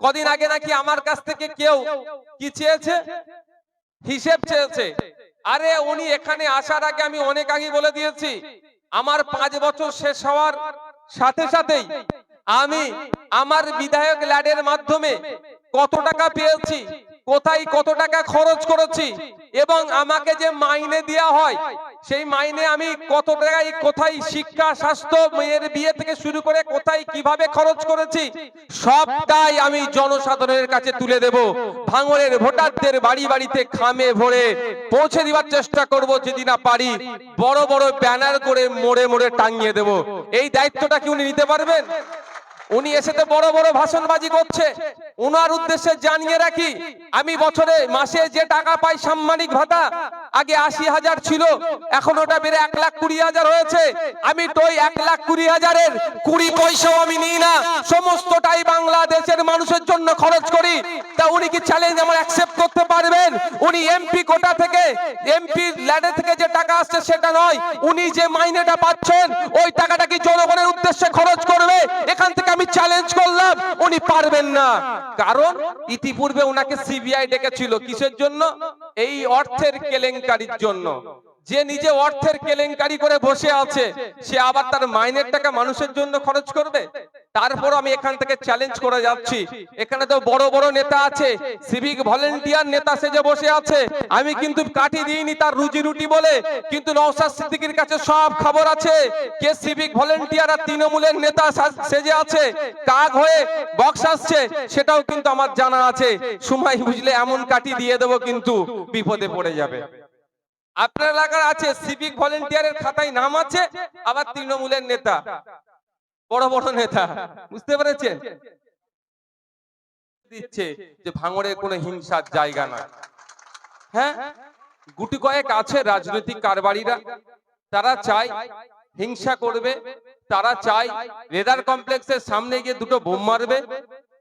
কদিন আগে নাকি আমার কাছ থেকে কেউ কি চেয়েছে? হিসেব চেয়েছে। আরে উনি এখানে আসার আগে আমি অনেক আগে বলে দিয়েছি, আমার পাঁচ বছর শেষ হওয়ার সাথে সাথেই আমি আমার বিধায়ক ল্যাডের মাধ্যমে কত টাকা পেয়েছি, কোথায় কত টাকা খরচ করেছি এবং আমাকে যে মাইনে দেওয়া হয় সেই মাইনে আমি কত টাকায়, কোথায় শিক্ষা, স্বাস্থ্য, মেয়ের বিয়ে থেকে শুরু করে কোথায় কীভাবে খরচ করেছি, সবটাই আমি জনসাধারণের কাছে তুলে দেব। ভাঙরের ভোটারদের বাড়ি বাড়িতে খামে ভরে পৌঁছে দিবার চেষ্টা করব যদি না পারি, বড় বড় ব্যানার করে মোড়ে মোড়ে টাঙিয়ে দেব। এই দায়িত্বটা কি উনি নিতে পারবেন? উনি এসে তো বড় বড় ভাষণবাজি করছে। উনার উদ্দেশ্যে জানিয়ে রাখি, আমি বছরে মাসে যে টাকা পাই সাম্মানিক ভাতা, আগে আশি হাজার ছিল, এখন ওটা বেড়ে এক লাখ কুড়ি হাজার হয়েছে। আমি তো এক লাখ কুড়ি হাজারের কুড়ি পয়সাও আমি নিই না। সমস্তটাই বাংলাদেশের মানুষের জন্য খরচ করি। তা উনি কি চ্যালেঞ্জ আমার অ্যাকসেপ্ট করতে পারবেন? উনি এমপি কোটা থেকে এমপি ল্যাডে থেকে যে টাকা আসছে সেটা নয়, উনি যে মাইনেটা পাচ্ছেন, ওই টাকাটা কি জনগণের উদ্দেশ্যে খরচ করবে? এখান থেকে আমি চ্যালেঞ্জ করলাম, উনি পারবেন না। কারণ ইতিপূর্বে ওনাকে সিবিআই ডেকেছিল। কিসের জন্য? এই অর্থের কেলেঙ্কারির জন্য। যে নিজে অর্থের কেলেঙ্কারি করে বসে আছে, সে আবার তার মাইনের টাকা মানুষের জন্য খরচ করবে? তারপর আমি এখান থেকে চ্যালেঞ্জ করে যাচ্ছি। এখানে তো বড় বড় নেতা আছে সিভিক ভলেন্টিয়ার নেতা সেজে বসে আছে। আমি কিন্তু কাটি দিইনি তার রুজি রুটি বলে, কিন্তু নওশাদ সিদ্দিকীর কাছে সব খবর আছে। কে সিভিক ভলেন্টিয়ার আর তৃণমূলের নেতা সেজে আছে? কাক হয়ে বক্স আসছে, সেটাও কিন্তু আমার জানা আছে। সময় বুঝলে এমন কাটি দিয়ে দেবো কিন্তু বিপদে পড়ে যাবে। আপনার এলাকার আছে সিভিক ভলেন্টিয়ারের খাতায় নাম আছে, আবার তৃণমূলের নেতা। বড় বড় নেতা। বুঝতে পেরেছেন? দিচ্ছে যে ভাঙড়ে কোনো হিংসার জায়গা না হ্যাঁ? গুটি কয়েক আছে রাজনৈতিক কারবারিরা। তারা চায় হিংসা করবে, তারা চায় রেডার কমপ্লেক্সের সামনে গিয়ে দুটো বোম মারবে,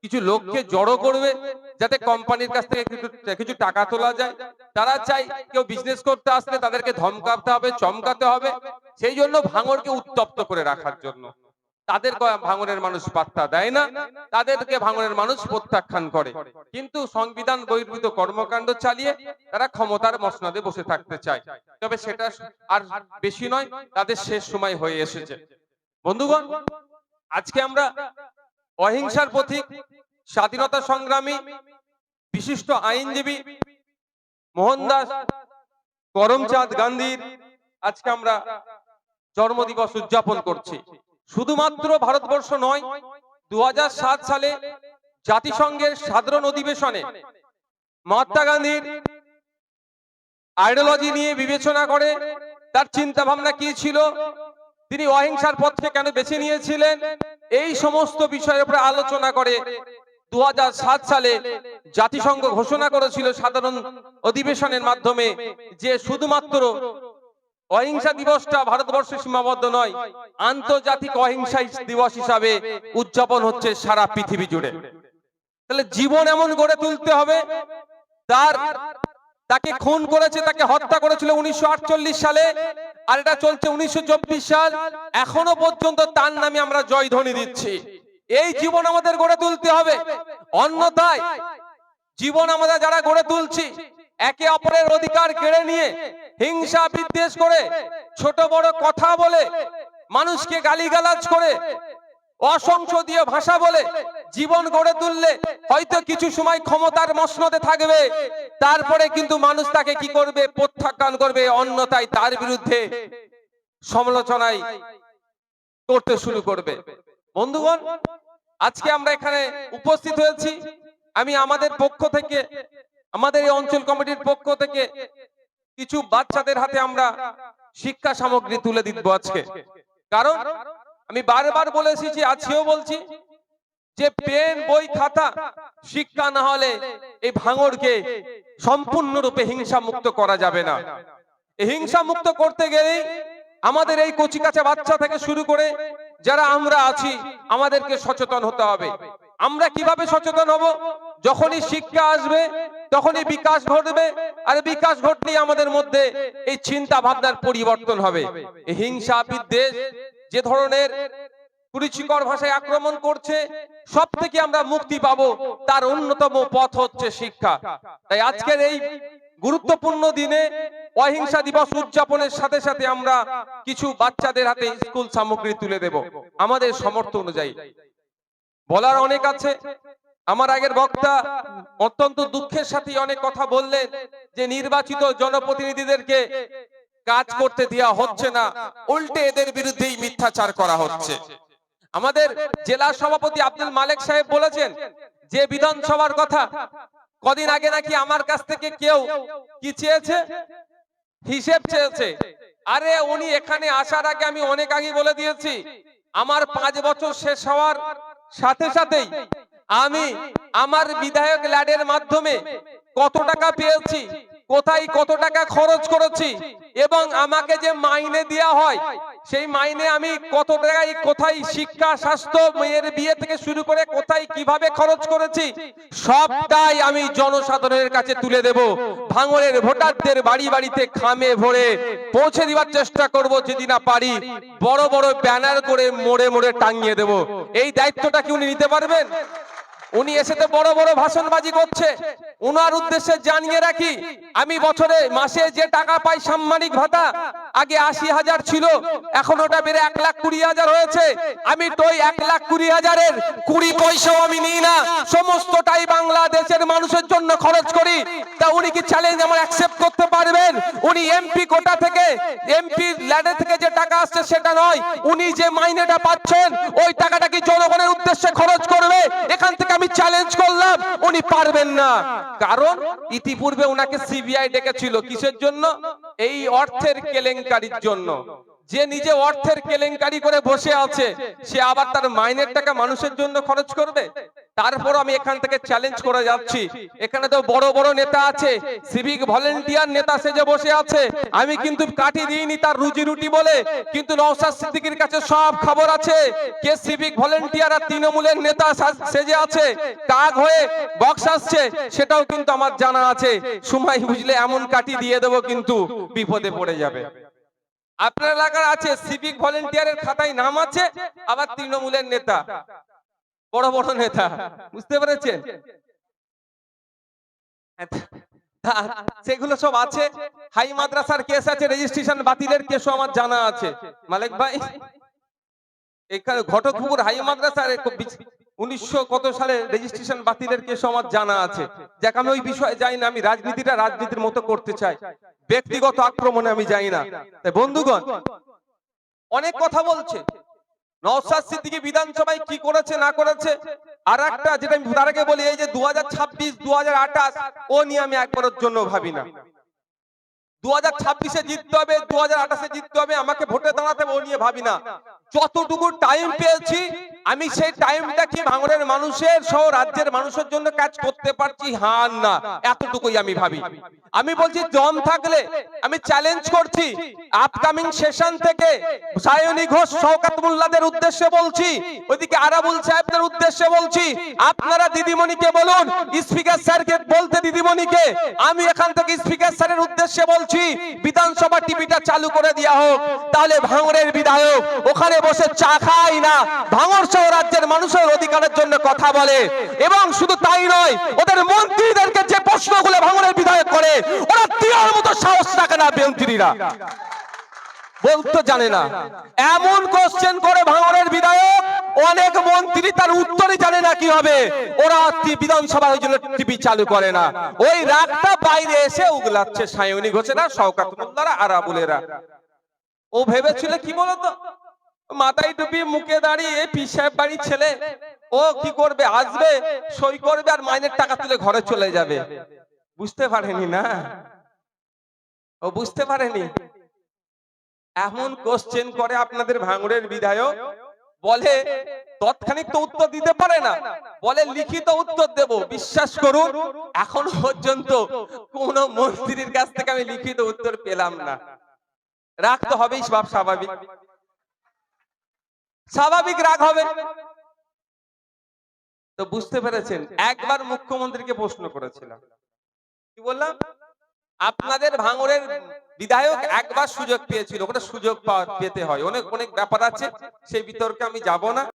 কিছু লোককে জড়ো করবে যাতে কোম্পানির কাছ থেকে কিছু টাকা তোলা যায়। তারা চাই কেউ বিজনেস করতে আসলে তাদেরকে ধমকাতে হবে, চমকাতে হবে। সেই জন্য ভাঙড়কে উত্তপ্ত করে রাখার জন্য। তাদের ভাঙড়ের মানুষ পাত্তা দেয় না। তাদেরকে ভাঙড়ের মানুষ প্রত্যাখ্যান করে। কিন্তু সংবিধান বহির্ভূত কর্মকাণ্ড চালিয়ে তারা ক্ষমতার মসনদে বসে থাকতে চায়। তবে সেটা আর বেশি নয়, তাদের শেষ সময় হয়ে এসেছে। বন্ধুগণ, আজকে আমরা অহিংসার পথিক স্বাধীনতা সংগ্রামী, বিশিষ্ট আইনজীবী মোহনদাস করমচাঁদ গান্ধীর আজকে আমরা জন্মদিবস উদযাপন করছি। শুধুমাত্র ভারতবর্ষ নয় দু সালে জাতিসংঘের সাধারণ অধিবেশনে মহাত্মা গান্ধীর আইডিওলজি নিয়ে বিবেচনা করে তার চিন্তা ভাবনা কি ছিল, তিনি অহিংসার পথকে কেন বেছে নিয়েছিলেন, এই সমস্ত বিষয়ের উপরে আলোচনা করে দু হাজার সাত সালে জাতিসংঘ ঘোষণা করেছিল সাধারণ অধিবেশনের মাধ্যমে যে শুধুমাত্র অহিংসা দিবসটা ভারতবর্ষে সীমাবদ্ধ নয়, আন্তর্জাতিক অহিংসা দিবস হিসাবে উদযাপন হচ্ছে সারা পৃথিবী জুড়ে। তাহলে জীবন এমন গড়ে তুলতে হবে, তার তাকে খুন করেছে, তাকে হত্যা করেছিল উনিশশো আটচল্লিশ সালে, আর এটা চলছে উনিশশো চব্বিশ সাল। এখনও পর্যন্ত তার নামে আমরা জয়ধ্বনি দিচ্ছি। এই জীবন আমাদের গড়ে তুলতে হবে। অন্যথায় জীবন আমরা যারা গড়ে তুলছি, একে অপরের অধিকার কেড়ে নিয়ে, হিংসা বিদ্বেষ করে, ছোট বড় কথা বলে, মানুষকে গালিগালাজ করে অসংসদীয় ভাষা বলে জীবন গড়ে তুললে হয়তো কিছু সময় ক্ষমতার মসনদে থাকবে। তারপরে কিন্তু মানুষ তাকে কি করবে? প্রত্যাখ্যান করবে। অন্যথায় তার বিরুদ্ধে সমালোচনায় করতে শুরু করবে। বন্ধুগণ, আজকে আমরা এখানে উপস্থিত হয়েছি। আমি আমাদের পক্ষ থেকে, আমাদের এই অঞ্চল কমিটির পক্ষ থেকে কিছু বাচ্চাদের হাতে আমরা শিক্ষা সামগ্রী তুলে দিব আজকে। কারণ আমি বারবার বলে এসেছি আজকেও বলছি যে, পেন, বই, খাতা শিক্ষা না হলে এই ভাঙড়কে সম্পূর্ণরূপে হিংসা মুক্ত করা যাবে না। হিংসা মুক্ত করতে গেলেই আমাদের এই কচিকাচা বাচ্চা থেকে শুরু করে যারা আমরা আছি, আমাদেরকে সচেতন হতে হবে। আমরা কীভাবে সচেতন হব? যখনই শিক্ষা আসবে, তখনই বিকাশ ঘটবে, আর বিকাশ ঘটলেই আমাদের মধ্যে এই চিন্তা ভাবনার পরিবর্তন হবে। হিংসা বিদ্বেষ, যে ধরনের কুরুচিকর ভাষায় আক্রমণ করছে সব থেকে আমরা মুক্তি পাবো, তার অন্যতম পথ হচ্ছে শিক্ষা। তাই আজকের এই গুরুত্বপূর্ণ দিনে অহিংসা দিবস উদযাপনের সাথে সাথে আমরা কিছু বাচ্চাদের হাতে স্কুল সামগ্রী তুলে দেব, আমাদের সমর্থ অনুযায়ী। বলার অনেক আছে। আমার আগের বক্তা অত্যন্ত দুঃখের সাথে অনেক কথা বললেন যে নির্বাচিত জনপ্রতিনিধিদেরকে কাজ করতে দেওয়া হচ্ছে না, উল্টে এদের বিরুদ্ধেই মিথ্যাচার করা হচ্ছে। আমাদের জেলা সভাপতি আব্দুল মালেক সাহেব বলেছেন যে বিধানসভার কথা, কদিন আগে নাকি আমার কাছ থেকে কেউ কি চেয়েছে? হিসেব চেয়েছে। আরে উনি এখানে আসার আগে আমি অনেক আগে বলে দিয়েছি, আমার পাঁচ বছর শেষ হওয়ার সাথে সাথেই আমি আমার বিধায়ক ল্যাডের মাধ্যমে কত টাকা পেয়েছি কোথায় কত টাকা খরচ করেছি এবং আমাকে যে মাইনে দেওয়া হয়, সেই মাইনে আমি কত টাকায়, কোথায় শিক্ষা, স্বাস্থ্য, মেয়ের বিয়ে থেকে শুরু করে কোথায় কীভাবে খরচ করেছি, সবটাই আমি জনসাধারণের কাছে তুলে দেব। ভাঙরের ভোটারদের বাড়ি বাড়িতে খামে ভরে পৌঁছে দিবার চেষ্টা করব যদি না পারি, বড় বড় ব্যানার করে মোড়ে মোড়ে টাঙিয়ে দেব। এই দায়িত্বটা কি উনি নিতে পারবেন? উনি এসে তো বড় বড় ভাষণবাজি করছে। উনার উদ্দেশ্যে জানিয়ে রাখি, আমি বছরে মাসে যে টাকা পাই সাম্মানিক ভাতা, আগে আশি হাজার ছিল, এখন ওটা বেড়ে এক লাখ কুড়ি হাজার হয়েছে। আমি তো এক লাখ কুড়ি হাজারের কুড়ি পয়সাও আমি নিই না। সমস্তটাই বাংলাদেশের মানুষের জন্য খরচ করি। তা উনি কি চ্যালেঞ্জ আমার অ্যাকসেপ্ট করতে পারবেন? উনি এমপি কোটা থেকে এমপি ল্যাডে থেকে যে টাকা আসছে সেটা নয়। উনি যে মাইনেটা পাচ্ছেন, ওই টাকাটা কি জনগণের উদ্দেশ্যে খরচ করবে? এখান থেকে আমি চ্যালেঞ্জ করলাম, উনি পারবেন না। কারণ ইতিপূর্বে ওনাকে সিবিআই ডেকেছিল। কিসের জন্য? এই অর্থের কেলেঙ্কারির জন্য। যে নিজে অর্থের কেলেঙ্কারি করে বসে আছে, সে আবার তার মাইনের টাকা মানুষের জন্য খরচ করবে? তারপর আমি এখান থেকে চ্যালেঞ্জ করে যাচ্ছি। এখানে তো বড় বড় নেতা আছে সিভিক ভলেন্টিয়ার নেতা সেজে বসে আছে। আমি কিন্তু কাটি দিইনি তার রুজি রুটি বলে, কিন্তু নওশাদ সিদ্দিকীর কাছে সব খবর আছে। কে সিভিক ভলেন্টিয়ার আর তৃণমূলের নেতা সা- সেজে আছে, কাক হয়ে বক্স আসছে, সেটাও কিন্তু আমার জানা আছে। সময় বুঝলে এমন কাটি দিয়ে দেবো কিন্তু বিপদে পড়ে যাবে। আপনার এলাকার আছে সিভিক ভলেন্টিয়ারের খাতায় নাম আছে, আবার তৃণমূলের নেতা। বড় বড় নেতা। বুঝতে পেরেছেন? সেগুলো সব আছে। হাই মাদ্রাসার কেস আছে রেজিস্ট্রেশন বাতিলের কেসও আমার জানা আছে। মালিক ভাই, এখানে ঘটকপুকুর হাই মাদ্রাসার উনিশশো কত সালে রেজিস্ট্রেশন বাতিলের কেস আমার জানা আছে। যাক, আমি ওই বিষয়ে যাই না, আমি রাজনীতিটা রাজনীতির মতো করতে চাই। ব্যক্তিগত আক্রমণে আমি যাই না। তাই বন্ধুগণ, অনেক কথা বলছে। বিধানসভায় কি করেছে, না করেছে? আর একটা যেটা আমি তার আগে বলি, এই যে দু হাজার ছাব্বিশ দু আঠাশ, ও নিয়ে আমি একবারের জন্য ভাবি না। দু হাজার ছাব্বিশে জিততে হবে দু হাজার আঠাশে জিততে হবে, আমাকে ভোটে দাঁড়াতে ও নিয়ে ভাবি না। যতটুকু টাইম পেয়েছি, আমি সেই টাইমটা কি ভাঙড়ের মানুষের সহ রাজ্যের মানুষের জন্য কাজ করতে পারছি? হার না। এতটুকুই আমি ভাবি। আমি বলছি, দম থাকলে আমি চ্যালেঞ্জ করছি। আপকামিং সেশন থেকে সায়নী ঘোষ, শওকাত মোল্লাদের উদ্দেশ্যে বলছি, ওইদিকে আরাবুল সাহেবদের উদ্দেশ্যে বলছি, আপনারা দিদিমণিকে বলুন স্পিকার স্যারকে বলতে দিদিমণিকে, আমি এখান থেকে স্পিকার স্যারের উদ্দেশ্যে বলছি, বিধানসভা টিভিটা চালু করে দেওয়া হোক, তাহলে ভাঙড়ের বিধায়ক, ওখানে বসে চা খায় না। ভাঙড় সহ রাজ্যের মানুষের অধিকারের জন্য কথা বলে। এবং শুধু তাই নয়, ওদের মন্ত্রীদেরকে যে প্রশ্নগুলো ভাঙড়ের বিধায়ক করে, ওরা দেওয়ার মতো সাহস রাখে না মন্ত্রীরা। বলতে জানে না। এমন কোশ্চেন করে ভাঙড়ের বিধায়ক, অনেক মন্ত্রী তার উত্তরই জানে না কি হবে। ওরা বিধানসভার জন্য টিভি চালু করে না। ওই রাগটা বাইরে এসে উগলাচ্ছে সায়নী ঘোষেরা মোল্লারা আর আবুলেরা। ও ভেবেছিল কি বলতো? মাথায় টুপি মুখে দাঁড়িয়ে পীর সাহেব বাড়ির ছেলে। ও কি করবে? আসবে, সই করবে আর মাইনের টাকা তুলে ঘরে চলে যাবে। বুঝতে পারেনি না? ও বুঝতে পারেনি? এমন কোশ্চেন করে আপনাদের ভাঙড়ের বিধায়ক। বলে, তৎক্ষণিক তো উত্তর দিতে পারে না। বলে, লিখিত উত্তর দেব, বিশ্বাস করুন, এখন পর্যন্ত কোন মন্ত্রীর কাছ থেকে আমি লিখিত উত্তর পেলাম না। রাখতে হবেই, সব স্বাভাবিক। স্বাভাবিক রাগ হবে। তো বুঝতে পেরেছেন, একবার মুখ্যমন্ত্রীকে প্রশ্ন করেছিলাম। কি বললাম? আপনাদের ভাঙরের বিধায়ক একবার সুযোগ পেয়েছিল, ওটা সুযোগ পেতে হয়। অনেক অনেক ব্যাপার আছে, সেই বিতর্কে আমি যাব না।